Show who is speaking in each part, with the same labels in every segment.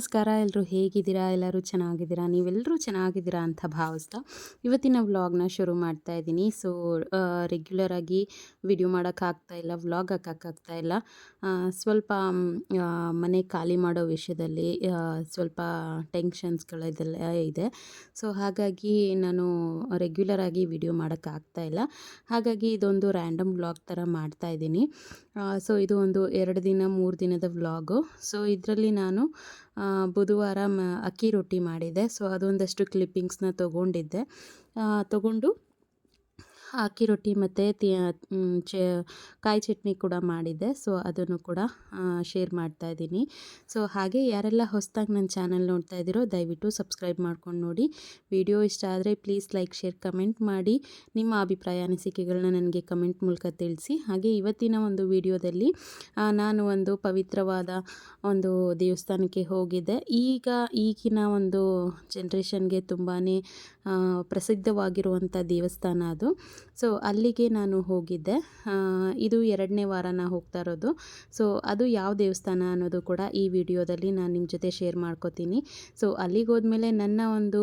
Speaker 1: ನಮಸ್ಕಾರ ಎಲ್ಲರೂ ಹೇಗಿದ್ದೀರಾ? ಎಲ್ಲರೂ ಚೆನ್ನಾಗಿದ್ದೀರಾ? ನೀವೆಲ್ಲರೂ ಚೆನ್ನಾಗಿದ್ದೀರಾ ಅಂತ ಭಾವಿಸ್ತಾ ಇವತ್ತಿನ ವ್ಲಾಗ್ನ ಶುರು ಮಾಡ್ತಾ ಇದ್ದೀನಿ. ಸೊ ರೆಗ್ಯುಲರ್ ಆಗಿ ವಿಡಿಯೋ ಮಾಡೋಕ್ಕಾಗ್ತಾ ಇಲ್ಲ, ವ್ಲಾಗ್ ಹಾಕೋಕ್ಕಾಗ್ತಾ ಇಲ್ಲ. ಸ್ವಲ್ಪ ಮನೆ ಖಾಲಿ ಮಾಡೋ ವಿಷಯದಲ್ಲಿ ಸ್ವಲ್ಪ ಟೆನ್ಷನ್ಸ್ಗಳಿದೆಲ್ಲ ಇದೆ. ಸೊ, ಹಾಗಾಗಿ ನಾನು ರೆಗ್ಯುಲರ್ ಆಗಿ ವಿಡಿಯೋ ಮಾಡೋಕ್ಕಾಗ್ತಾ ಇಲ್ಲ. ಹಾಗಾಗಿ ಇದೊಂದು ರ್ಯಾಂಡಮ್ ವ್ಲಾಗ್ ಥರ ಮಾಡ್ತಾ ಇದ್ದೀನಿ. ಸೊ, ಇದು ಒಂದು ಎರಡು ದಿನ, ಮೂರು ದಿನದ ವ್ಲಾಗು. ಸೊ, ಇದರಲ್ಲಿ ನಾನು ಬುಧವಾರ ಅಕ್ಕಿ ರೊಟ್ಟಿ ಮಾಡಿದ್ದೆ. ಸೊ ಅದೊಂದಷ್ಟು ಕ್ಲಿಪ್ಪಿಂಗ್ಸ್ನ ತೊಗೊಂಡಿದ್ದೆ. ತೊಗೊಂಡು ಅಕ್ಕಿ ರೊಟ್ಟಿ ಮತ್ತು ಕಾಯಿ ಚಟ್ನಿ ಕೂಡ ಮಾಡಿದ್ದೆ. ಸೊ ಅದನ್ನು ಕೂಡ ಶೇರ್ ಮಾಡ್ತಾ ಇದ್ದೀನಿ. ಸೊ ಹಾಗೆ ಯಾರೆಲ್ಲ ಹೊಸದಾಗಿ ನನ್ನ ಚಾನಲ್ ನೋಡ್ತಾ ಇದ್ದೀರೋ, ದಯವಿಟ್ಟು ಸಬ್ಸ್ಕ್ರೈಬ್ ಮಾಡ್ಕೊಂಡು ನೋಡಿ. ವಿಡಿಯೋ ಇಷ್ಟ ಆದರೆ ಪ್ಲೀಸ್ ಲೈಕ್ ಶೇರ್ ಕಮೆಂಟ್ ಮಾಡಿ. ನಿಮ್ಮ ಅಭಿಪ್ರಾಯ ಅನಿಸಿಕೆಗಳನ್ನ ನನಗೆ ಕಮೆಂಟ್ ಮೂಲಕ ತಿಳಿಸಿ. ಹಾಗೆ ಇವತ್ತಿನ ಒಂದು ವಿಡಿಯೋದಲ್ಲಿ ನಾನು ಒಂದು ಪವಿತ್ರವಾದ ಒಂದು ದೇವಸ್ಥಾನಕ್ಕೆ ಹೋಗಿದ್ದೆ. ಈಗ ಈಗಿನ ಒಂದು ಜನ್ರೇಷನ್ಗೆ ತುಂಬಾ ಪ್ರಸಿದ್ಧವಾಗಿರುವಂಥ ದೇವಸ್ಥಾನ ಅದು. ಸೊ ಅಲ್ಲಿಗೆ ನಾನು ಹೋಗಿದ್ದೆ. ಇದು ಎರಡನೇ ವಾರ ನಾನು ಹೋಗ್ತಾ ಇರೋದು. ಸೊ ಅದು ಯಾವ ದೇವಸ್ಥಾನ ಅನ್ನೋದು ಕೂಡ ಈ ವಿಡಿಯೋದಲ್ಲಿ ನಾನು ನಿಮ್ಮ ಜೊತೆ ಶೇರ್ ಮಾಡ್ಕೋತೀನಿ. ಸೊ ಅಲ್ಲಿಗೆ ಹೋದ್ಮೇಲೆ ನನ್ನ ಒಂದು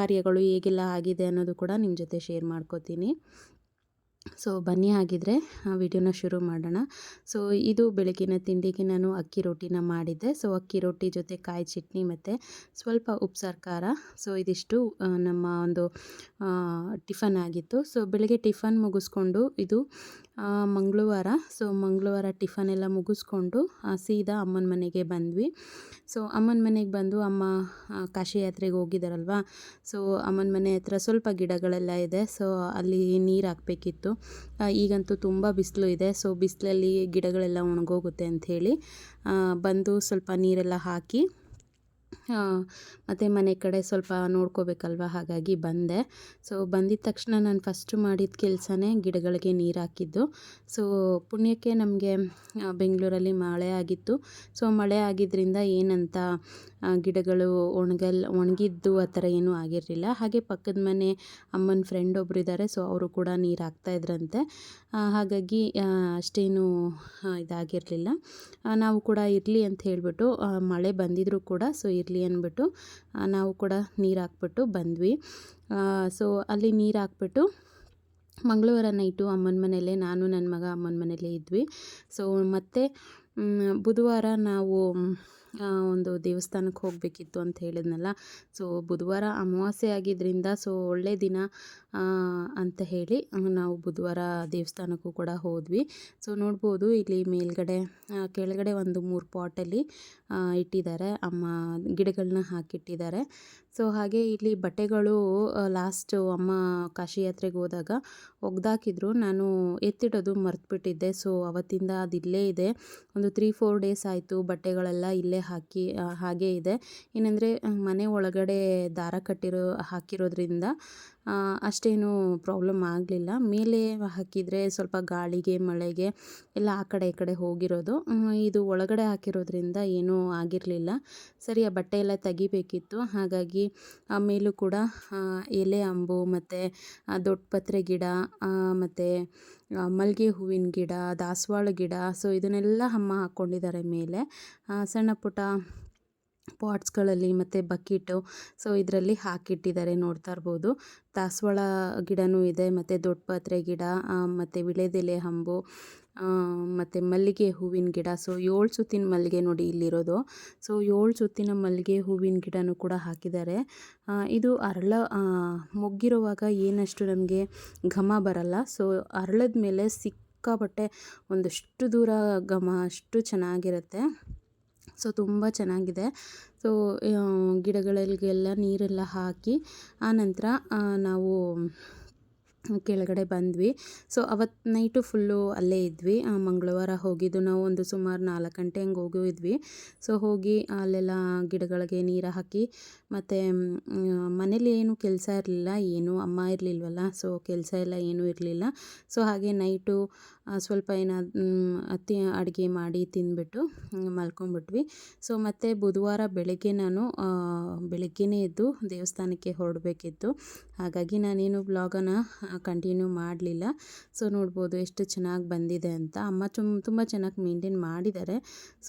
Speaker 1: ಕಾರ್ಯಗಳು ಹೇಗೆಲ್ಲ ಆಗಿದೆ ಅನ್ನೋದು ಕೂಡ ನಿಮ್ಮ ಜೊತೆ ಶೇರ್ ಮಾಡ್ಕೋತೀನಿ. ಸೊ ಬನ್ನಿ ಆಗಿದ್ದರೆ ಆ ವಿಡಿಯೋನ ಶುರು ಮಾಡೋಣ. ಸೊ ಇದು ಬೆಳಗಿನ ತಿಂಡಿಗೆ ನಾನು ಅಕ್ಕಿ ರೊಟ್ಟಿನ ಮಾಡಿದ್ದೆ. ಸೊ ಅಕ್ಕಿ ರೊಟ್ಟಿ ಜೊತೆ ಕಾಯಿ ಚಟ್ನಿ ಮತ್ತು ಸ್ವಲ್ಪ ಉಪ್ಸಾರು ಖಾರ. ಸೊ ಇದಿಷ್ಟು ನಮ್ಮ ಒಂದು ಟಿಫನ್ ಆಗಿತ್ತು. ಸೊ ಬೆಳಗ್ಗೆ ಟಿಫನ್ ಮುಗಿಸ್ಕೊಂಡು ಇದು ಮಂಗಳವಾರ. ಸೊ, ಮಂಗಳವಾರ ಟಿಫನ್ ಎಲ್ಲ ಮುಗಿಸ್ಕೊಂಡು ಸೀದಾ ಅಮ್ಮನ ಮನೆಗೆ ಬಂದ್ವಿ. ಸೊ, ಅಮ್ಮನ ಮನೆಗೆ ಬಂದು ಅಮ್ಮ ಕಾಶಿ ಯಾತ್ರೆಗೆ ಹೋಗಿದ್ದಾರಲ್ವ ಸೊ, ಅಮ್ಮನ ಮನೆ ಹತ್ರ ಸ್ವಲ್ಪ ಗಿಡಗಳೆಲ್ಲ ಇದೆ. ಸೊ, ಅಲ್ಲಿ ನೀರು ಹಾಕಬೇಕಿತ್ತು. ಈಗಂತೂ ತುಂಬ ಬಿಸಿಲು ಇದೆ. ಸೊ, ಬಿಸಿಲಲ್ಲಿ ಗಿಡಗಳೆಲ್ಲ ಒಣಗೋಗುತ್ತೆ ಅಂಥೇಳಿ ಬಂದು ಸ್ವಲ್ಪ ನೀರೆಲ್ಲ ಹಾಕಿ ಮತ್ತು ಮನೆ ಕಡೆ ಸ್ವಲ್ಪ ನೋಡ್ಕೋಬೇಕಲ್ವ? ಹಾಗಾಗಿ ಬಂದೆ. ಸೊ ಬಂದಿದ ತಕ್ಷಣ ನಾನು ಫಸ್ಟು ಮಾಡಿದ ಕೆಲಸನೇ ಗಿಡಗಳಿಗೆ ನೀರು ಹಾಕಿದ್ದು. ಸೊ ಪುಣ್ಯಕ್ಕೆ ನಮಗೆ ಬೆಂಗಳೂರಲ್ಲಿ ಮಳೆ ಆಗಿತ್ತು. ಸೊ ಮಳೆ ಆಗಿದ್ದರಿಂದ ಏನಂತ ಗಿಡಗಳು ಒಣಗಲ್, ಒಣಗಿದ್ದು ಆ ಥರ ಏನೂ ಆಗಿರಲಿಲ್ಲ. ಹಾಗೆ ಪಕ್ಕದ ಮನೆ ಅಮ್ಮನ ಫ್ರೆಂಡ್ ಒಬ್ರು ಇದ್ದಾರೆ ಸೊ ಅವರು ಕೂಡ ನೀರು ಹಾಕ್ತಾ ಇದ್ರಂತೆ. ಹಾಗಾಗಿ ಅಷ್ಟೇನು ಇದಾಗಿರಲಿಲ್ಲ. ನಾವು ಕೂಡ ಇರಲಿ ಅಂತ ಹೇಳಿಬಿಟ್ಟು ಮಳೆ ಬಂದಿದ್ದರೂ ಕೂಡ ಸೊ ಇರಲಿ ಅಂದ್ಬಿಟ್ಟು ನಾವು ಕೂಡ ನೀರು ಹಾಕ್ಬಿಟ್ಟು ಬಂದ್ವಿ. ಸೊ ಅಲ್ಲಿ ನೀರು ಹಾಕ್ಬಿಟ್ಟು, ಮಂಗಳವಾರ ನೈಟು ಅಮ್ಮನ ಮನೆಯಲ್ಲೇ, ನಾನು ನನ್ನ ಮಗ ಅಮ್ಮನ ಮನೆಯಲ್ಲೇ ಇದ್ವಿ. ಸೊ ಮತ್ತು ಬುಧವಾರ ನಾವು ಒಂದು ದೇವಸ್ಥಾನಕ್ಕೆ ಹೋಗಬೇಕಿತ್ತು ಅಂತ ಹೇಳಿದ್ನಲ್ಲ. ಸೊ ಬುಧವಾರ ಅಮಾವಾಸ್ಯೆ ಆಗಿದ್ದರಿಂದ ಸೊ ಒಳ್ಳೆ ದಿನ ಅಂತ ಹೇಳಿ ನಾವು ಬುಧವಾರ ದೇವಸ್ಥಾನಕ್ಕೂ ಕೂಡ ಹೋದ್ವಿ. ಸೊ ನೋಡ್ಬೋದು, ಇಲ್ಲಿ ಮೇಲ್ಗಡೆ ಕೆಳಗಡೆ ಒಂದು ಮೂರು ಪಾಟಲ್ಲಿ ಇಟ್ಟಿದ್ದಾರೆ. ಅಮ್ಮ ಗಿಡಗಳನ್ನ ಹಾಕಿಟ್ಟಿದ್ದಾರೆ. ಸೊ, ಹಾಗೆ ಇಲ್ಲಿ ಬಟ್ಟೆಗಳು ಲಾಸ್ಟು ಅಮ್ಮ ಕಾಶಿ ಯಾತ್ರೆಗೆ ಹೋದಾಗ ಒಗ್ದಾಕಿದ್ರು. ನಾನು ಎತ್ತಿಡೋದು ಮರ್ತ್ಬಿಟ್ಟಿದ್ದೆ. ಸೊ, ಅವತ್ತಿಂದ ಅದು ಇಲ್ಲೇ ಇದೆ. ಒಂದು ತ್ರೀ ಫೋರ್ ಡೇಸ್ ಆಯಿತು. ಬಟ್ಟೆಗಳೆಲ್ಲ ಇಲ್ಲೇ ಹಾಕಿ ಹಾಗೆ ಇದೆ. ಏನಂದರೆ, ಮನೆ ಒಳಗಡೆ ದಾರ ಕಟ್ಟಿರೋ, ಹಾಕಿರೋದ್ರಿಂದ ಅಷ್ಟೇನು ಪ್ರಾಬ್ಲಮ್ ಆಗಲಿಲ್ಲ. ಮೇಲೆ ಹಾಕಿದರೆ ಸ್ವಲ್ಪ ಗಾಳಿಗೆ, ಮಳೆಗೆ ಎಲ್ಲ ಆ ಕಡೆ ಈ ಕಡೆ ಹೋಗಿರೋದು. ಇದು ಒಳಗಡೆ ಹಾಕಿರೋದ್ರಿಂದ ಏನೂ ಆಗಿರಲಿಲ್ಲ. ಸರಿ, ಆ ಬಟ್ಟೆ ಎಲ್ಲ ತೆಗಿಬೇಕಿತ್ತು. ಹಾಗಾಗಿ ಮೇಲೂ ಕೂಡ ಎಲೆ ಅಂಬು ಮತ್ತು ದೊಡ್ಡ ಪತ್ರೆ ಗಿಡ ಮತ್ತು ಮಲ್ಲಿಗೆ ಹೂವಿನ ಗಿಡ, ದಾಸವಾಳ ಗಿಡ, ಸೊ ಇದನ್ನೆಲ್ಲ ಅಮ್ಮ ಹಾಕ್ಕೊಂಡಿದ್ದಾರೆ ಮೇಲೆ. ಸಣ್ಣ ಪುಟ್ಟ ಪಾಟ್ಸ್ಗಳಲ್ಲಿ ಮತ್ತು ಬಕೀಟು, ಸೊ ಇದರಲ್ಲಿ ಹಾಕಿಟ್ಟಿದ್ದಾರೆ ನೋಡ್ತಾ ಇರ್ಬೋದು. ದಾಸವಾಳ ಗಿಡನೂ ಇದೆ, ಮತ್ತು ದೊಡ್ಡ ಪತ್ರೆ ಗಿಡ ಮತ್ತು ವಿಳೆದೆಲೆ ಹಂಬು ಮತ್ತು ಮಲ್ಲಿಗೆ ಹೂವಿನ ಗಿಡ. ಸೊ ಏಳು ಸುತ್ತಿನ ಮಲ್ಲಿಗೆ ನೋಡಿ ಇಲ್ಲಿರೋದು. ಸೊ ಏಳು ಸುತ್ತಿನ ಮಲ್ಲಿಗೆ ಹೂವಿನ ಗಿಡನೂ ಕೂಡ ಹಾಕಿದ್ದಾರೆ. ಇದು ಅರಳ ಮೊಗ್ಗಿರುವಾಗ ಏನಷ್ಟು ನಮಗೆ ಘಮ ಬರಲ್ಲ. ಸೊ ಅರಳದ ಮೇಲೆ ಸಿಕ್ಕಾಪಟ್ಟೆ ಒಂದಷ್ಟು ದೂರ ಘಮ, ಅಷ್ಟು ಚೆನ್ನಾಗಿರುತ್ತೆ. ಸೊ ತುಂಬ ಚೆನ್ನಾಗಿದೆ. ಸೊ ಗಿಡಗಳಿಗೆಲ್ಲ ನೀರೆಲ್ಲ ಹಾಕಿ ಆನಂತರ ನಾವು ಕೆಳಗಡೆ ಬಂದ್ವಿ. ಸೊ ಅವತ್ತು ನೈಟು ಫುಲ್ಲು ಅಲ್ಲೇ ಇದ್ವಿ. ಮಂಗಳವಾರ ಹೋಗಿದ್ದು ನಾವು ಒಂದು ಸುಮಾರು ನಾಲ್ಕು ಗಂಟೆ ಹಂಗೆ ಹೋಗಿದ್ವಿ ಸೊ, ಹೋಗಿ ಅಲ್ಲೆಲ್ಲ ಗಿಡಗಳಿಗೆ ನೀರು ಹಾಕಿ, ಮತ್ತು ಮನೇಲಿ ಏನು ಕೆಲಸ ಇರಲಿಲ್ಲ, ಏನು ಅಮ್ಮ ಇರಲಿಲ್ವಲ್ಲ, ಸೊ ಕೆಲಸ ಎಲ್ಲ ಏನೂ ಇರಲಿಲ್ಲ. ಸೊ, ಹಾಗೆ ನೈಟು ಸ್ವಲ್ಪ ಏನಾದ್ರು ಅತಿ ಅಡುಗೆ ಮಾಡಿ ತಿಂದ್ಬಿಟ್ಟು ಮಲ್ಕೊಂಡ್ಬಿಟ್ವಿ. ಸೊ ಮತ್ತು ಬುಧವಾರ ಬೆಳಗ್ಗೆ ನಾನು ಬೆಳಗ್ಗೆನೇ ಎದ್ದು ದೇವಸ್ಥಾನಕ್ಕೆ ಹೊರಡಬೇಕಿತ್ತು. ಹಾಗಾಗಿ ನಾನೇನು ಬ್ಲಾಗನ್ನು ಕಂಟಿನ್ಯೂ ಮಾಡಲಿಲ್ಲ. ಸೊ ನೋಡ್ಬೋದು ಎಷ್ಟು ಚೆನ್ನಾಗಿ ಬಂದಿದೆ ಅಂತ. ಅಮ್ಮ ತುಂಬ ಚೆನ್ನಾಗಿ ಮೇಂಟೈನ್ ಮಾಡಿದ್ದಾರೆ.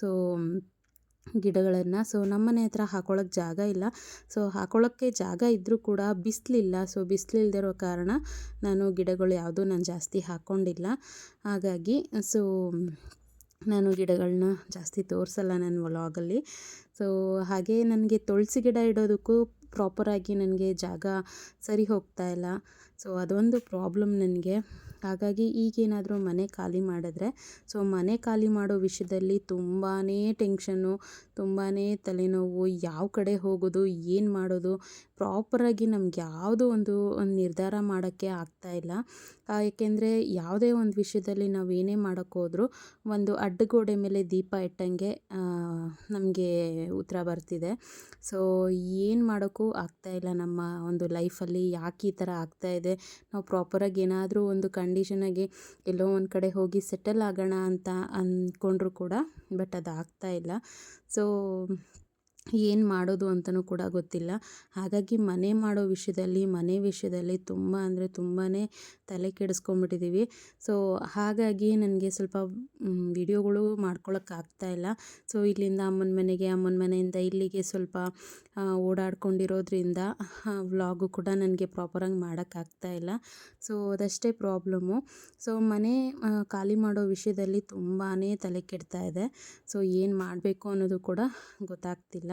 Speaker 1: ಸೊ ಗಿಡಗಳನ್ನು. ಸೊ ನಮ್ಮನೆ ಹತ್ರ ಹಾಕೊಳ್ಳೋಕ್ಕೆ ಜಾಗ ಇಲ್ಲ. ಸೊ ಹಾಕೊಳ್ಳೋಕ್ಕೆ ಜಾಗ ಇದ್ದರೂ ಕೂಡ ಬಿಸಿಲಿಲ್ಲ. ಸೊ ಬಿಸಿಲಿಲ್ದಿರೋ ಕಾರಣ ನಾನು ಗಿಡಗಳು ಯಾವುದೂ ನಾನು ಜಾಸ್ತಿ ಹಾಕ್ಕೊಂಡಿಲ್ಲ ಹಾಗಾಗಿ ಸೊ ನಾನು ಗಿಡಗಳನ್ನ ಜಾಸ್ತಿ ತೋರಿಸಲ್ಲ ನನ್ನ ವ್ಲಾಗಲ್ಲಿ. ಸೊ ಹಾಗೆ ನನಗೆ ತುಳಸಿ ಗಿಡ ಇಡೋದಕ್ಕೂ ಪ್ರಾಪರಾಗಿ ನನಗೆ ಜಾಗ ಸರಿ ಹೋಗ್ತಾ ಇಲ್ಲ. ಸೊ ಅದೊಂದು ಪ್ರಾಬ್ಲಮ್ ನನಗೆ. ಹಾಗಾಗಿ ಈಗೇನಾದರೂ ಮನೆ ಖಾಲಿ ಮಾಡಿದ್ರೆ, ಸೊ ಮನೆ ಖಾಲಿ ಮಾಡೋ ವಿಷಯದಲ್ಲಿ ತುಂಬಾ ಟೆನ್ಷನ್ನು ತುಂಬಾ ತಲೆನೋವು, ಯಾವ ಕಡೆ ಹೋಗೋದು, ಏನು ಮಾಡೋದು ಪ್ರಾಪರಾಗಿ ನಮ್ಗೆ ಯಾವುದೋ ಒಂದು ನಿರ್ಧಾರ ಮಾಡೋಕ್ಕೆ ಆಗ್ತಾಯಿಲ್ಲ ಏಕೆಂದರೆ ಯಾವುದೇ ಒಂದು ವಿಷಯದಲ್ಲಿ ನಾವು ಏನೇ ಮಾಡೋಕ್ಕೋದ್ರೂ ಒಂದು ಅಡ್ಡಗೋಡೆ ಮೇಲೆ ದೀಪ ಇಟ್ಟಂಗೆ ನಮಗೆ ಉತ್ತರ ಬರ್ತಿದೆ. ಸೊ ಏನು ಮಾಡೋಕ್ಕೂ ಆಗ್ತಾಯಿಲ್ಲ ನಮ್ಮ ಒಂದು ಲೈಫಲ್ಲಿ ಯಾಕೆ ಈ ಥರ ಆಗ್ತಾಯಿದೆ ನಾವು ಪ್ರಾಪರಾಗಿ ಏನಾದರೂ ಒಂದು ಕಂಡೀಷನಾಗಿ ಎಲ್ಲೋ ಒಂದು ಕಡೆ ಹೋಗಿ ಸೆಟಲ್ ಆಗೋಣ ಅಂತ ಅಂದ್ಕೊಂಡ್ರು ಕೂಡ ಬಟ್ ಅದು ಆಗ್ತಾಯಿಲ್ಲ ಸೊ ಏನು ಮಾಡೋದು ಅಂತಲೂ ಕೂಡ ಗೊತ್ತಿಲ್ಲ. ಹಾಗಾಗಿ ಮನೆ ಮಾಡೋ ವಿಷಯದಲ್ಲಿ, ಮನೆ ವಿಷಯದಲ್ಲಿ ತುಂಬ ಅಂದರೆ ತುಂಬಾ ತಲೆ ಕೆಡಿಸ್ಕೊಂಬಿಟ್ಟಿದ್ದೀವಿ ಸೊ ಹಾಗಾಗಿ ನನಗೆ ಸ್ವಲ್ಪ ವಿಡಿಯೋಗಳು ಇಲ್ಲ. ಸೊ ಇಲ್ಲಿಂದ ಅಮ್ಮನ ಮನೆಗೆ, ಅಮ್ಮನ ಮನೆಯಿಂದ ಇಲ್ಲಿಗೆ ಸ್ವಲ್ಪ ಓಡಾಡ್ಕೊಂಡಿರೋದ್ರಿಂದ ವ್ಲಾಗು ಕೂಡ ನನಗೆ ಪ್ರಾಪರಾಗಿ ಮಾಡೋಕ್ಕಾಗ್ತಾಯಿಲ್ಲ ಸೊ ಅದಷ್ಟೇ ಪ್ರಾಬ್ಲಮ್ಮು ಸೊ ಮನೆ ಖಾಲಿ ಮಾಡೋ ವಿಷಯದಲ್ಲಿ ತುಂಬಾ ತಲೆ ಕೆಡ್ತಾ ಇದೆ. ಸೊ ಏನು ಮಾಡಬೇಕು ಅನ್ನೋದು ಕೂಡ ಗೊತ್ತಾಗ್ತಿಲ್ಲ.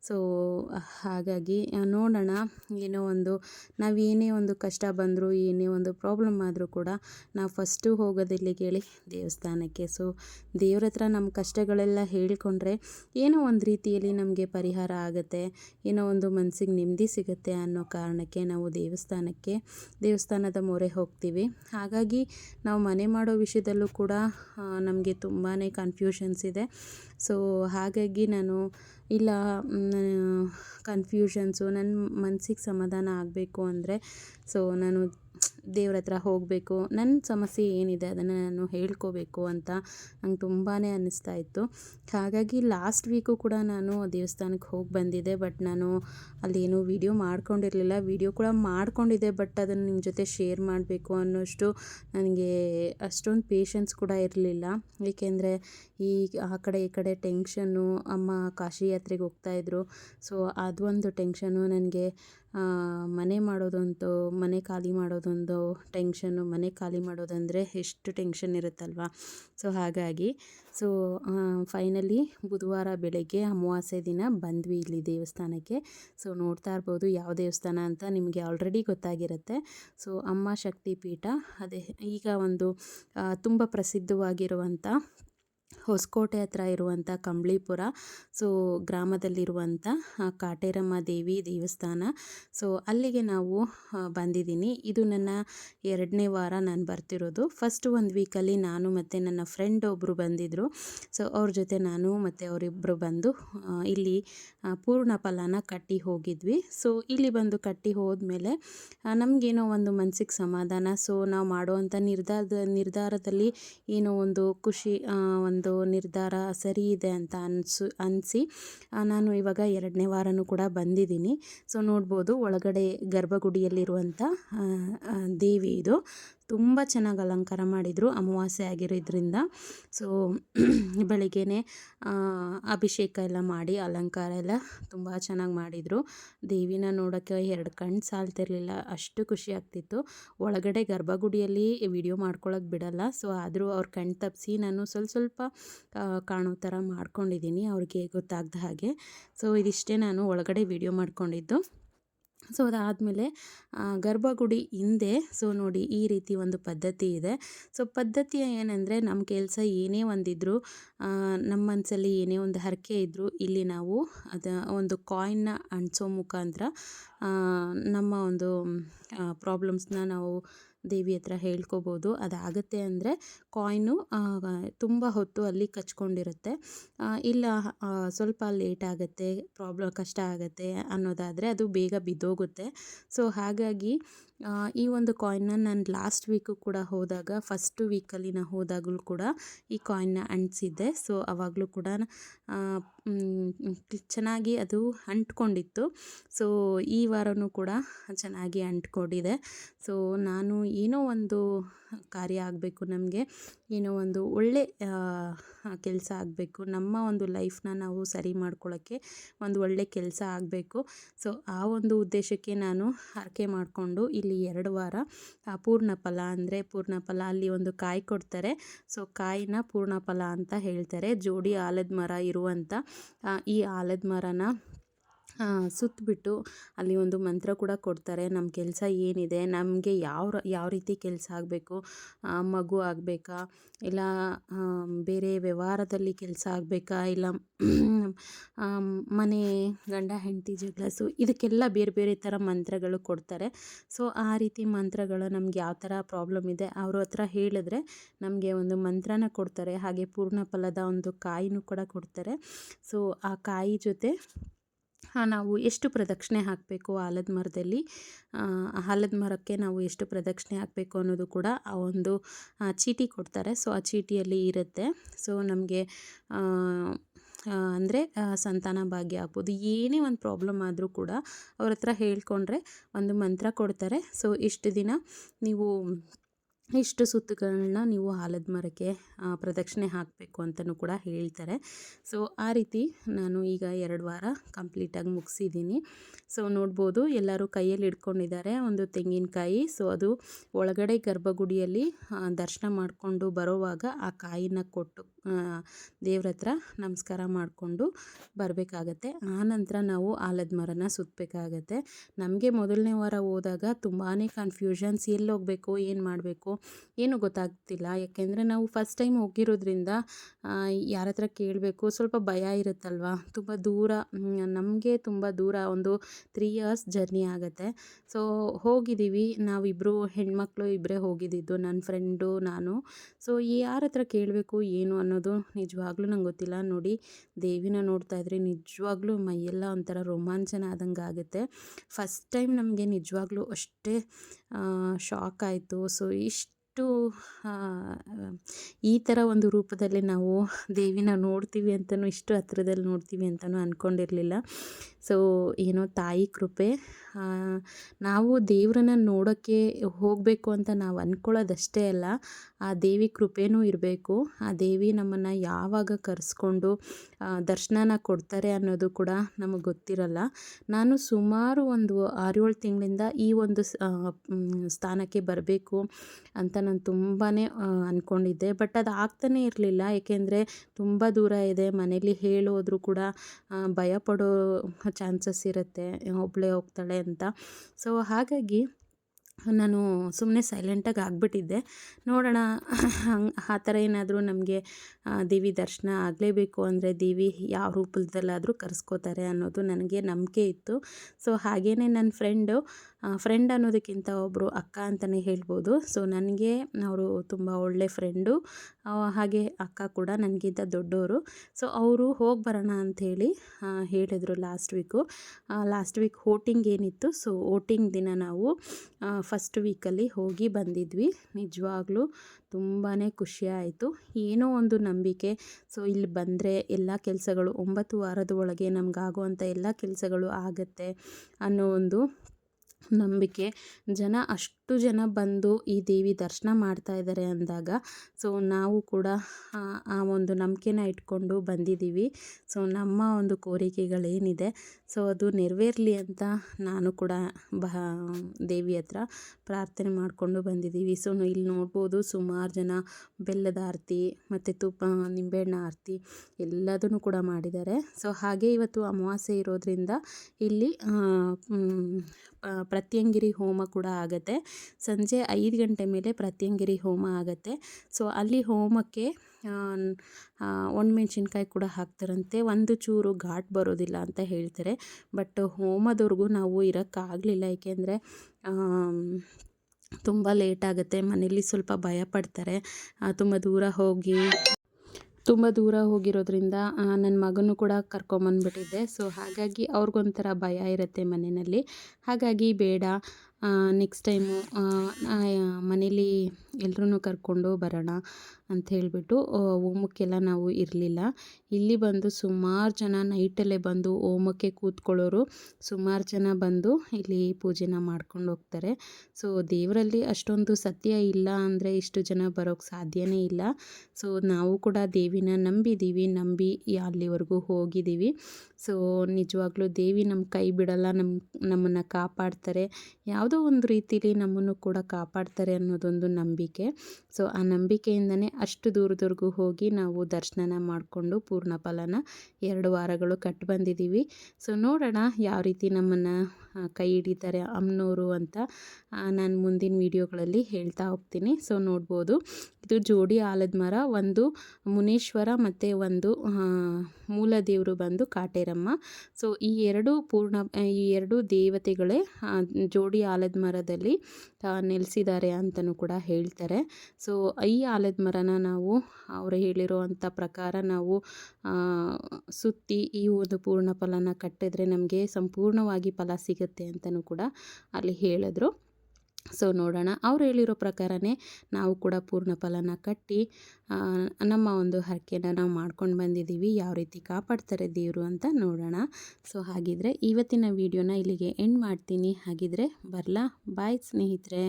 Speaker 1: ಸೊ ಹಾಗಾಗಿ ನೋಡೋಣ. ಏನೋ ಒಂದು, ನಾವು ಏನೇ ಒಂದು ಕಷ್ಟ ಬಂದರೂ, ಏನೇ ಒಂದು ಪ್ರಾಬ್ಲಮ್ ಆದರೂ ಕೂಡ ನಾವು ಫಸ್ಟು ಹೋಗೋದು ಕೇಳಿ ದೇವಸ್ಥಾನಕ್ಕೆ. ಸೊ ದೇವ್ರ ಹತ್ರ ನಮ್ಮ ಕಷ್ಟಗಳೆಲ್ಲ ಹೇಳಿಕೊಂಡ್ರೆ ಏನೋ ಒಂದು ರೀತಿಯಲ್ಲಿ ನಮಗೆ ಪರಿಹಾರ ಆಗುತ್ತೆ. ಏನೋ ಒಂದು ಮನಸ್ಸಿಗೆ ನೆಮ್ಮದಿ ಸಿಗುತ್ತೆ ಅನ್ನೋ ಕಾರಣಕ್ಕೆ ನಾವು ದೇವಸ್ಥಾನಕ್ಕೆ, ದೇವಸ್ಥಾನದ ಮೊರೆ ಹೋಗ್ತೀವಿ. ಹಾಗಾಗಿ, ನಾವು ಮನೆ ಮಾಡೋ ವಿಷಯದಲ್ಲೂ ಕೂಡ ನಮಗೆ ತುಂಬಾ ಕನ್ಫ್ಯೂಷನ್ಸ್ ಇದೆ. ಸೊ ಹಾಗಾಗಿ ನಾನು, ಇಲ್ಲ ಕನ್ಫ್ಯೂಷನ್ಸು ನನ್ನ ಮನ್ಸಿಗೆ ಸಮಾಧಾನ ಆಗಬೇಕು ಅಂದರೆ ಸೊ ನಾನು ದೇವ್ರ ಹತ್ರ ಹೋಗಬೇಕು ನನ್ನ ಸಮಸ್ಯೆ ಏನಿದೆ ಅದನ್ನು ನಾನು ಹೇಳ್ಕೋಬೇಕು ಅಂತ ನಂಗೆ ತುಂಬಾ ಅನ್ನಿಸ್ತಾ ಇತ್ತು. ಹಾಗಾಗಿ ಲಾಸ್ಟ್ ವೀಕು ಕೂಡ ನಾನು ದೇವಸ್ಥಾನಕ್ಕೆ ಹೋಗಿ ಬಂದಿದ್ದೆ ಬಟ್ ನಾನು ಅಲ್ಲೇನು ವೀಡಿಯೋ ಮಾಡ್ಕೊಂಡಿರಲಿಲ್ಲ. ವೀಡಿಯೋ ಕೂಡ ಮಾಡ್ಕೊಂಡಿದ್ದೆ ಬಟ್ ಅದನ್ನು ನಿಮ್ಮ ಜೊತೆ ಶೇರ್ ಮಾಡಬೇಕು ಅನ್ನೋಷ್ಟು ನನಗೆ ಅಷ್ಟೊಂದು ಪೇಷನ್ಸ್ ಕೂಡ ಇರಲಿಲ್ಲ. ಏಕೆಂದರೆ ಈ ಆ ಕಡೆ ಈ ಕಡೆ ಟೆನ್ಷನ್ನು ಅಮ್ಮ ಕಾಶಿ ಯಾತ್ರೆಗೆ ಹೋಗ್ತಾಯಿದ್ರು ಸೊ ಅದೊಂದು ಟೆನ್ಷನ್ನು ನನಗೆ ಮನೆ ಮಾಡೋದಂತೂ, ಮನೆ ಖಾಲಿ ಮಾಡೋದೊಂದು ಟೆನ್ಷನ್ನು ಮನೆ ಖಾಲಿ ಮಾಡೋದಂದರೆ ಎಷ್ಟು ಟೆನ್ಷನ್ ಇರುತ್ತಲ್ವ? ಸೊ ಹಾಗಾಗಿ ಸೊ ಫೈನಲಿ ಬುಧವಾರ ಬೆಳಗ್ಗೆ ಅಮಾವಾಸ್ಯೆ ದಿನ ಬಂದ್ವಿ ಇಲ್ಲಿ ದೇವಸ್ಥಾನಕ್ಕೆ. ಸೊ ನೋಡ್ತಾ ಇರ್ಬೋದು ಯಾವ ದೇವಸ್ಥಾನ ಅಂತ ನಿಮಗೆ ಆಲ್ರೆಡಿ ಗೊತ್ತಾಗಿರುತ್ತೆ. ಸೊ ಅಮ್ಮ ಶಕ್ತಿ ಪೀಠ, ಅದೇ ಈಗ ಒಂದು ತುಂಬ ಪ್ರಸಿದ್ಧವಾಗಿರುವಂಥ ಹೊಸಕೋಟೆ ಹತ್ರ ಇರುವಂಥ ಕಂಬಳಿಪುರ. ಸೊ ಗ್ರಾಮದಲ್ಲಿರುವಂಥ ಕಾಟೇರಮ್ಮ ದೇವಿ ದೇವಸ್ಥಾನ. ಸೊ ಅಲ್ಲಿಗೆ ನಾವು ಬಂದಿದ್ದೀನಿ. ಇದು ನನ್ನ ಎರಡನೇ ವಾರ ನಾನು ಬರ್ತಿರೋದು. ಫಸ್ಟ್ ಒಂದು ವೀಕಲ್ಲಿ ನಾನು ಮತ್ತು ನನ್ನ ಫ್ರೆಂಡ್ ಒಬ್ಬರು ಬಂದಿದ್ದರು ಸೊ ಅವ್ರ ಜೊತೆ ನಾನು ಮತ್ತು ಅವರಿಬ್ಬರು ಬಂದು ಇಲ್ಲಿ ಪೂರ್ಣ ಫಲನ ಕಟ್ಟಿ ಹೋಗಿದ್ವಿ. ಸೊ ಇಲ್ಲಿ ಬಂದು ಕಟ್ಟಿ ಹೋದ್ಮೇಲೆ ನಮಗೇನೋ ಒಂದು ಮನಸ್ಸಿಗೆ ಸಮಾಧಾನ. ಸೊ ನಾವು ಮಾಡುವಂಥ ನಿರ್ಧಾರದ, ನಿರ್ಧಾರದಲ್ಲಿ ಏನೋ ಒಂದು ಖುಷಿ ಒಂದು ನಿರ್ಧಾರ ಸರಿ ಇದೆ ಅಂತ ಅನ್ಸು, ಅನಿಸಿ ನಾನು ಇವಾಗ ಎರಡನೇ ವಾರನೂ ಕೂಡ ಬಂದಿದ್ದೀನಿ. ಸೊ ನೋಡ್ಬೋದು ಒಳಗಡೆ ಗರ್ಭಗುಡಿಯಲ್ಲಿರುವಂಥ ದೇವಿ ಇದು. ತುಂಬ ಚೆನ್ನಾಗಿ ಅಲಂಕಾರ ಮಾಡಿದರು ಅಮಾವಾಸ್ಯೆ ಆಗಿರೋದ್ರಿಂದ. ಸೊ ಬೆಳಿಗ್ಗೆ ಅಭಿಷೇಕ ಎಲ್ಲ ಮಾಡಿ ಅಲಂಕಾರ ಎಲ್ಲ ತುಂಬ ಚೆನ್ನಾಗಿ ಮಾಡಿದರು. ದೇವಿನ ನೋಡೋಕ್ಕೆ ಎರಡು ಕಣ್ಣು ಸಾಲ್ತಿರಲಿಲ್ಲ, ಅಷ್ಟು ಖುಷಿ ಆಗ್ತಿತ್ತು. ಒಳಗಡೆ ಗರ್ಭಗುಡಿಯಲ್ಲಿ ವಿಡಿಯೋ ಮಾಡ್ಕೊಳಕ್ಕೆ ಬಿಡಲ್ಲ. ಸೊ ಆದರೂ ಅವ್ರ ಕಣ್ಣು ತಪ್ಪಿಸಿ ನಾನು ಸ್ವಲ್ಪ ಸ್ವಲ್ಪ ಕಾಣೋ ಥರ ಮಾಡ್ಕೊಂಡಿದ್ದೀನಿ, ಅವ್ರಿಗೆ ಗೊತ್ತಾಗ್ದ ಹಾಗೆ. ಸೊ ಇದಿಷ್ಟೇ ನಾನು ಒಳಗಡೆ ವಿಡಿಯೋ ಮಾಡ್ಕೊಂಡಿದ್ದು. ಸೊ ಅದಾದಮೇಲೆ ಗರ್ಭಗುಡಿ ಹಿಂದೆ ಸೊ ನೋಡಿ ಈ ರೀತಿ ಒಂದು ಪದ್ಧತಿ ಇದೆ. ಸೊ ಪದ್ಧತಿಯ ಏನಂದರೆ ನಮ್ಮ ಕೆಲಸ ಏನೇ ಒಂದಿದ್ರು ನಮ್ಮ ಮನಸ್ಸಲ್ಲಿ ಏನೇ ಒಂದು ಹರಕೆ ಇದ್ದರೂ ಇಲ್ಲಿ ನಾವು ಅದ ಒಂದು ಕಾಯಿನ್ನ ಅಂಟಿಸೋ ಮುಖಾಂತರ ನಮ್ಮ ಒಂದು ಪ್ರಾಬ್ಲಮ್ಸ್ನ ನಾವು ದೇವಿ ಹತ್ರ ಹೇಳ್ಕೋಬೋದು. ಅದಾಗತ್ತೆ ಅಂದರೆ ಕಾಯಿನು ತುಂಬ ಹೊತ್ತು ಅಲ್ಲಿ ಕಚ್ಕೊಂಡಿರುತ್ತೆ. ಇಲ್ಲ ಸ್ವಲ್ಪ ಲೇಟ್ ಆಗುತ್ತೆ ಪ್ರಾಬ್ಲಮ್ ಕಷ್ಟ ಆಗುತ್ತೆ ಅನ್ನೋದಾದರೆ ಅದು ಬೇಗ ಬಿದ್ದೋಗುತ್ತೆ. ಸೊ ಹಾಗಾಗಿ ಈ ಒಂದು ಕಾಯಿನ್ನ ನಾನು ಲಾಸ್ಟ್ ವೀಕು ಕೂಡ ಹೋದಾಗ ಫಸ್ಟು ವೀಕಲ್ಲಿ ನಾನು ಹೋದಾಗಲೂ ಕೂಡ ಈ ಕಾಯಿನ್ನ ಅಂಟಿಸಿದ್ದೆ. ಸೊ ಅವಾಗಲೂ ಕೂಡ ಚೆನ್ನಾಗಿ ಅದು ಅಂಟ್ಕೊಂಡಿತ್ತು. ಸೊ ಈ ವಾರವೂ ಕೂಡ ಚೆನ್ನಾಗಿ ಅಂಟ್ಕೊಂಡಿದೆ. ಸೊ ನಾನು ಏನೋ ಒಂದು ಕಾರ್ಯ ಆಗಬೇಕು ನಮಗೆ. ಏನೋ ಒಂದು ಒಳ್ಳೆ ಕೆಲಸ ಆಗಬೇಕು. ನಮ್ಮ ಒಂದು ಲೈಫ್ನ ನಾವು ಸರಿ ಮಾಡ್ಕೊಳ್ಳೋಕ್ಕೆ ಒಂದು ಒಳ್ಳೆ ಕೆಲಸ ಆಗಬೇಕು. ಸೊ, ಆ ಒಂದು ಉದ್ದೇಶಕ್ಕೆ ನಾನು ಹರಕೆ ಮಾಡಿಕೊಂಡು ಇಲ್ಲಿ ಎರಡು ವಾರ ಪೂರ್ಣ ಫಲ ಅಂದರೆ ಪೂರ್ಣ ಫಲ ಅಲ್ಲಿ ಒಂದು ಕಾಯಿ ಕೊಡ್ತಾರೆ. ಸೊ, ಕಾಯಿನ ಪೂರ್ಣ ಫಲ ಅಂತ ಹೇಳ್ತಾರೆ. ಜೋಡಿ ಆಲದ ಮರ ಇರುವಂಥ ಈ ಆಲದ ಮರನ ಸುತ್ತಬಿಟ್ಟು ಅಲ್ಲಿ ಒಂದು ಮಂತ್ರ ಕೂಡ ಕೊಡ್ತಾರೆ. ನಮ್ಮ ಕೆಲಸ ಏನಿದೆ, ನಮಗೆ ಯಾವ ಯಾವ ರೀತಿ ಕೆಲಸ ಆಗಬೇಕು? ಮಗು ಆಗಬೇಕಾ? ಇಲ್ಲ ಬೇರೆ ವ್ಯವಹಾರದಲ್ಲಿ ಕೆಲಸ ಆಗಬೇಕಾ? ಇಲ್ಲ ಮನೆ ಗಂಡ, ಹೆಂಡತಿ ಜಗಳ, ಸೊ, ಇದಕ್ಕೆಲ್ಲ ಬೇರೆ ಬೇರೆ ಥರ ಮಂತ್ರಗಳು ಕೊಡ್ತಾರೆ. ಸೊ, ಆ ರೀತಿ ಮಂತ್ರಗಳು ನಮ್ಗೆ ಯಾವ ಥರ ಪ್ರಾಬ್ಲಮ್ ಇದೆ, ಅವ್ರ ಹತ್ರ ಹೇಳಿದ್ರೆ ನಮಗೆ ಒಂದು ಮಂತ್ರನ ಕೊಡ್ತಾರೆ. ಹಾಗೆ ಪೂರ್ಣ ಫಲದ ಒಂದು ಕಾಯಿನೂ ಕೂಡ ಕೊಡ್ತಾರೆ. ಸೊ, ಆ ಕಾಯಿ ಜೊತೆ ನಾವು ಎಷ್ಟು ಪ್ರದಕ್ಷಿಣೆ ಹಾಕಬೇಕು ಆಲದ ಮರದಲ್ಲಿ? ಆಲದ ಮರಕ್ಕೆ ನಾವು ಎಷ್ಟು ಪ್ರದಕ್ಷಿಣೆ ಹಾಕಬೇಕು ಅನ್ನೋದು ಕೂಡ ಆ ಒಂದು ಚೀಟಿ ಕೊಡ್ತಾರೆ. ಸೊ, ಆ ಚೀಟಿಯಲ್ಲಿ ಇರುತ್ತೆ. ಸೊ, ನಮಗೆ ಅಂದರೆ ಸಂತಾನ ಭಾಗ್ಯ ಆಗ್ಬೋದು. ಏನೇ ಒಂದು ಪ್ರಾಬ್ಲಮ್ ಆದರೂ ಕೂಡ ಅವ್ರ ಹತ್ರ ಹೇಳ್ಕೊಂಡ್ರೆ ಒಂದು ಮಂತ್ರ ಕೊಡ್ತಾರೆ. ಸೊ, ಇಷ್ಟು ದಿನ ನೀವು ಇಷ್ಟು ಸುತ್ತುಗಳನ್ನ ನೀವು ಆಲದ ಮರಕ್ಕೆ ಪ್ರದಕ್ಷಿಣೆ ಹಾಕಬೇಕು ಅಂತಲೂ ಕೂಡ ಹೇಳ್ತಾರೆ. ಸೊ ಆ ರೀತಿ ನಾನು ಈಗ ಎರಡು ವಾರ ಕಂಪ್ಲೀಟಾಗಿ ಮುಗಿಸಿದ್ದೀನಿ. ಸೊ ನೋಡ್ಬೋದು ಎಲ್ಲರೂ ಕೈಯಲ್ಲಿ ಇಟ್ಕೊಂಡಿದ್ದಾರೆ ಒಂದು ತೆಂಗಿನಕಾಯಿ. ಸೊ ಅದು ಒಳಗಡೆ ಗರ್ಭಗುಡಿಯಲ್ಲಿ ದರ್ಶನ ಮಾಡಿಕೊಂಡು ಬರೋವಾಗ ಆ ಕಾಯಿನ ಕೊಟ್ಟು ದೇವ್ರ ಹತ್ರ ನಮಸ್ಕಾರ ಮಾಡಿಕೊಂಡು ಬರಬೇಕಾಗತ್ತೆ. ಆನಂತರ ನಾವು ಆಲದ ಮರನ ಸುತ್ತಬೇಕಾಗತ್ತೆ ನಮಗೆ ಮೊದಲನೇ ವಾರ ಹೋದಾಗ ತುಂಬಾ ಕನ್ಫ್ಯೂಷನ್ಸ್ ಎಲ್ಲಿ ಹೋಗಬೇಕು, ಏನು ಮಾಡಬೇಕು ಏನು ಗೊತ್ತಾಗ್ತಿಲ್ಲ. ಯಾಕೆಂದರೆ ನಾವು ಫಸ್ಟ್ ಟೈಮ್ ಹೋಗಿರೋದ್ರಿಂದ ಯಾರ ಹತ್ರ ಕೇಳಬೇಕು ಸ್ವಲ್ಪ ಭಯ ಇರುತ್ತಲ್ವ? ತುಂಬ ದೂರ ನಮಗೆ ತುಂಬ ದೂರ ಒಂದು ತ್ರೀ ಇಯರ್ಸ್ ಜರ್ನಿ ಆಗುತ್ತೆ. ಸೊ ಹೋಗಿದ್ದೀವಿ. ನಾವಿಬ್ಬರು ಹೆಣ್ಮಕ್ಳು ಇಬ್ಬರೇ ಹೋಗಿದ್ದಿದ್ದು ನನ್ನ ಫ್ರೆಂಡು ನಾನು. ಸೊ ಯಾರ ಹತ್ರ ಕೇಳಬೇಕು, ಏನು ಅನ್ನೋದು ನಿಜವಾಗ್ಲೂ ನಂಗೆ ಗೊತ್ತಿಲ್ಲ. ನೋಡಿ, ದೇವಿನ ನೋಡ್ತಾ ಇದ್ರೆ ನಿಜವಾಗ್ಲೂ ಮೈಯೆಲ್ಲ ಒಂಥರ ರೋಮಾಂಚನ ಆದಂಗೆ ಆಗುತ್ತೆ. ಫಸ್ಟ್ ಟೈಮ್ ನಮಗೆ ನಿಜವಾಗ್ಲೂ ಅಷ್ಟೇ ಶಾಕ್ ಆಯಿತು. ಸೊ ಇಷ್ಟು ಆ, ಈ ಥರ ಒಂದು ರೂಪದಲ್ಲಿ ನಾವು ದೇವಿನ ನೋಡ್ತೀವಿ ಅಂತಲೂ ಇಷ್ಟು ಹತ್ರದಲ್ಲಿ ನೋಡ್ತೀವಿ ಅಂತಲೂ ಅಂದ್ಕೊಂಡಿರಲಿಲ್ಲ ಸೊ ಏನೋ ತಾಯಿ ಕೃಪೆ ನಾವು ದೇವ್ರನ್ನ ನೋಡೋಕ್ಕೆ ಹೋಗಬೇಕು ಅಂತ ನಾವು ಅಂದ್ಕೊಳ್ಳೋದಷ್ಟೇ ಅಲ್ಲ. ಆ ದೇವಿ ಕೃಪೆನೂ ಇರಬೇಕು. ಆ ದೇವಿ ನಮ್ಮನ್ನು ಯಾವಾಗ ಕರೆಸ್ಕೊಂಡು ದರ್ಶನನ ಕೊಡ್ತಾರೆ ಅನ್ನೋದು ಕೂಡ ನಮಗೆ ಗೊತ್ತಿರಲ್ಲ. ನಾನು ಸುಮಾರು ಒಂದು ಆರೇಳು ತಿಂಗಳಿಂದ ಈ ಒಂದು ಸ್ಥಾನಕ್ಕೆ ಬರಬೇಕು ಅಂತ ನಾನು ತುಂಬಾ ಅಂದ್ಕೊಂಡಿದ್ದೆ ಬಟ್ ಅದು ಆಗ್ತಾನೇ ಇರಲಿಲ್ಲ. ಏಕೆಂದರೆ ತುಂಬ ದೂರ ಇದೆ. ಮನೇಲಿ ಹೇಳೋದ್ರು ಕೂಡ ಭಯ ಪಡೋ ಚಾನ್ಸಸ್ ಇರುತ್ತೆ. ಒಬ್ಬಳೇ ಹೋಗ್ತಾಳೆ ಅಂತ. ಸೊ, ಹಾಗಾಗಿ ನಾನು ಸುಮ್ಮನೆ ಸೈಲೆಂಟಾಗಿ ಆಗಿಬಿಟ್ಟಿದ್ದೆ. ನೋಡೋಣ ಆ ಥರ ಏನಾದರೂ ನಮಗೆ ದೇವಿ ದರ್ಶನ ಆಗಲೇಬೇಕು ಅಂದರೆ ದೇವಿ ಯಾವ ರೂಪದಲ್ಲಾದರೂ ಕರೆಸ್ಕೋತಾರೆ ಅನ್ನೋದು ನನಗೆ ನಂಬಿಕೆ ಇತ್ತು. ಸೊ ಹಾಗೇ ನನ್ನ ಫ್ರೆಂಡು ಫ್ರೆಂಡ್ ಅನ್ನೋದಕ್ಕಿಂತ ಒಬ್ಬರು ಅಕ್ಕ ಅಂತಲೇ ಹೇಳ್ಬೋದು. ಸೊ ನನಗೆ ಅವರು ತುಂಬ ಒಳ್ಳೆ ಫ್ರೆಂಡು ಹಾಗೆ ಅಕ್ಕ ಕೂಡ ನನಗಿಂತ ದೊಡ್ಡವರು ಸೊ ಅವರು ಹೋಗಿ ಬರೋಣ ಅಂಥೇಳಿ ಹೇಳಿದರು last week last week voting ಏನಿತ್ತು ಸೊ ವೋಟಿಂಗ್ ದಿನ ನಾವು ಫಸ್ಟ್ ವೀಕಲ್ಲಿ ಹೋಗಿ ಬಂದಿದ್ವಿ. ನಿಜವಾಗ್ಲೂ ತುಂಬಾ ಖುಷಿ ಆಯಿತು. ಏನೋ ಒಂದು ನಂಬಿಕೆ. ಸೊ ಇಲ್ಲಿ ಬಂದರೆ ಎಲ್ಲ ಕೆಲಸಗಳು ಒಂಬತ್ತು ವಾರದ ಒಳಗೆ ನಮಗಾಗುವಂಥ ಎಲ್ಲ ಕೆಲಸಗಳು ಆಗುತ್ತೆ ಅನ್ನೋ ಒಂದು ನಂಬಿಕೆ ಜನ ಅಷ್ಟು ಜನ ಬಂದು ಈ ದೇವಿ ದರ್ಶನ ಮಾಡ್ತಾ ಇದ್ದಾರೆ ಅಂದಾಗ ಸೊ ನಾವು ಕೂಡ ಆ, ಒಂದು ನಂಬಿಕೆನ ಇಟ್ಕೊಂಡು ಬಂದಿದ್ದೀವಿ. ಸೊ ನಮ್ಮ ಒಂದು ಕೋರಿಕೆಗಳೇನಿದೆ ಸೊ ಅದು ನೆರವೇರಲಿ ಅಂತ ನಾನು ಕೂಡ ಬಹ ದೇವಿ ಹತ್ರ ಪ್ರಾರ್ಥನೆ ಮಾಡಿಕೊಂಡು ಬಂದಿದ್ದೀವಿ. ಸೊ ಇಲ್ಲಿ ನೋಡ್ಬೋದು ಸುಮಾರು ಜನ ಬೆಲ್ಲದ ಆರತಿ ಮತ್ತು ತುಪ್ಪ ನಿಂಬೆಹಣ್ಣ ಆರತಿ ಎಲ್ಲದನ್ನು ಕೂಡ ಮಾಡಿದ್ದಾರೆ. ಸೊ ಹಾಗೆ ಇವತ್ತು ಅಮಾವಾಸ್ಯೆ ಇರೋದ್ರಿಂದ ಇಲ್ಲಿ ಪ್ರತ್ಯಂಗಿರಿ ಹೋಮ ಕೂಡ ಆಗುತ್ತೆ. ಸಂಜೆ ಐದು ಗಂಟೆ ಮೇಲೆ ಪ್ರತ್ಯಂಗಿರಿ ಹೋಮ ಆಗುತ್ತೆ. ಸೊ ಅಲ್ಲಿ ಹೋಮಕ್ಕೆ ಒಣಮೆಣ್ಸಿನ್ಕಾಯಿ ಕೂಡ ಹಾಕ್ತಾರಂತೆ. ಒಂದು ಚೂರು ಘಾಟ್ ಬರೋದಿಲ್ಲ ಅಂತ ಹೇಳ್ತಾರೆ. ಬಟ್ ಹೋಮದವ್ರಿಗೂ ನಾವು ಇರೋಕ್ಕಾಗಲಿಲ್ಲ. ಏಕೆಂದರೆ ತುಂಬ ಲೇಟ್ ಆಗುತ್ತೆ. ಮನೇಲಿ ಸ್ವಲ್ಪ ಭಯ ಪಡ್ತಾರೆ. ತುಂಬ ದೂರ ಹೋಗಿ, ತುಂಬ ದೂರ ಹೋಗಿರೋದ್ರಿಂದ ನನ್ನ ಮಗನೂ ಕೂಡ ಕರ್ಕೊಂಬಂದ್ಬಿಟ್ಟಿದ್ದೆ. ಸೊ ಹಾಗಾಗಿ ಅವ್ರಿಗೊಂಥರ ಭಯ ಇರುತ್ತೆ ಮನೆಯಲ್ಲಿ. ಹಾಗಾಗಿ ಬೇಡ. ನೆಕ್ಸ್ಟ್ ಟೈಮು ಮನೇಲಿ ಎಲ್ರೂ ಕರ್ಕೊಂಡು ಬರೋಣ ಅಂತ ಹೇಳಿಬಿಟ್ಟು ಹೋಮಕ್ಕೆಲ್ಲ ನಾವು ಇರಲಿಲ್ಲ. ಇಲ್ಲಿ ಬಂದು ಸುಮಾರು ಜನ ನೈಟಲ್ಲೇ ಬಂದು ಹೋಮಕ್ಕೆ ಕೂತ್ಕೊಳ್ಳೋರು ಸುಮಾರು ಜನ ಬಂದು ಇಲ್ಲಿ ಪೂಜೆನ ಮಾಡ್ಕೊಂಡು ಹೋಗ್ತಾರೆ. ಸೊ, ದೇವರಲ್ಲಿ ಅಷ್ಟೊಂದು ಸತ್ಯ ಇಲ್ಲ ಅಂದರೆ ಇಷ್ಟು ಜನ ಬರೋಕ್ಕೆ ಸಾಧ್ಯನೇ ಇಲ್ಲ. ಸೊ, ನಾವು ಕೂಡ ದೇವಿನ ನಂಬಿದ್ದೀವಿ ನಂಬಿ ಅಲ್ಲಿವರೆಗೂ ಹೋಗಿದ್ದೀವಿ ಸೊ, ನಿಜವಾಗ್ಲೂ ದೇವಿ ನಮ್ಮ ಕೈ ಬಿಡಲ್ಲ ನಮ್ಮ ನಮ್ಮನ್ನು ಕಾಪಾಡ್ತಾರೆ. ಯಾವುದೋ ಒಂದು ರೀತಿಲಿ ನಮ್ಮನ್ನು ಕೂಡ ಕಾಪಾಡ್ತಾರೆ ಅನ್ನೋದೊಂದು ನಂಬಿಕೆ. ಸೊ ಆ ನಂಬಿಕೆಯಿಂದನೇ ಅಷ್ಟು ದೂರದವರೆಗೂ ಹೋಗಿ ನಾವು ದರ್ಶನ ಮಾಡಿಕೊಂಡು ಪೂರ್ಣ ಫಲನ ಎರಡು ವಾರಗಳು ಕಟ್ಟು ಬಂದಿದ್ದೀವಿ. ಸೊ ನೋಡೋಣ ಯಾವ ರೀತಿ ನಮ್ಮನ್ನು ಕೈ ಹಿಡಿತಾರೆ ಅಮ್ಮನವರು ಅಂತ ನಾನು ಮುಂದಿನ ವೀಡಿಯೋಗಳಲ್ಲಿ ಹೇಳ್ತಾ ಹೋಗ್ತೀನಿ. ಸೊ ನೋಡ್ಬೋದು. ಇದು ಜೋಡಿ ಆಲದ ಮರ, ಒಂದು ಮುನೇಶ್ವರ ಮತ್ತು ಒಂದು ಮೂಲ ದೇವರು ಬಂದು ಕಾಟೇರಮ್ಮ. ಸೊ ಈ ಎರಡು ಪೂರ್ಣ, ಈ ಎರಡು ದೇವತೆಗಳೇ ಜೋಡಿ ಆಲದ ಮರದಲ್ಲಿ ನೆಲೆಸಿದ್ದಾರೆ ಅಂತಲೂ ಕೂಡ ಹೇಳ್ತಾರೆ. ಸೊ, ಈ ಆಲದ ಮರನ ನಾವು, ಅವರು ಹೇಳಿರುವಂಥ ಪ್ರಕಾರ ನಾವು ಸುತ್ತಿ ಈ ಒಂದು ಪೂರ್ಣ ಫಲನ ಕಟ್ಟಿದ್ರೆ ನಮಗೆ ಸಂಪೂರ್ಣವಾಗಿ ಫಲ ಸಿಗುತ್ತೆ ಅಂತಲೂ ಕೂಡ ಅಲ್ಲಿ ಹೇಳಿದ್ರು. ಸೊ ನೋಡೋಣ. ಅವ್ರು ಹೇಳಿರೋ ಪ್ರಕಾರನೇ ನಾವು ಕೂಡ ಪೂರ್ಣ ಫಲನ ಕಟ್ಟಿ ನಮ್ಮ ಒಂದು ಹರಕೆನ ನಾವು ಮಾಡ್ಕೊಂಡು ಬಂದಿದ್ದೀವಿ ಯಾವ ರೀತಿ ಕಾಪಾಡ್ತಾರೆ ದೇವರು ಅಂತ ನೋಡೋಣ. ಸೊ ಹಾಗಿದ್ರೆ ಇವತ್ತಿನ ವಿಡಿಯೋನ ಇಲ್ಲಿಗೆ ಎಂಡ್ ಮಾಡ್ತೀನಿ. ಹಾಗಿದ್ರೆ ಬರಲಾ. ಬಾಯ್ ಸ್ನೇಹಿತರೆ.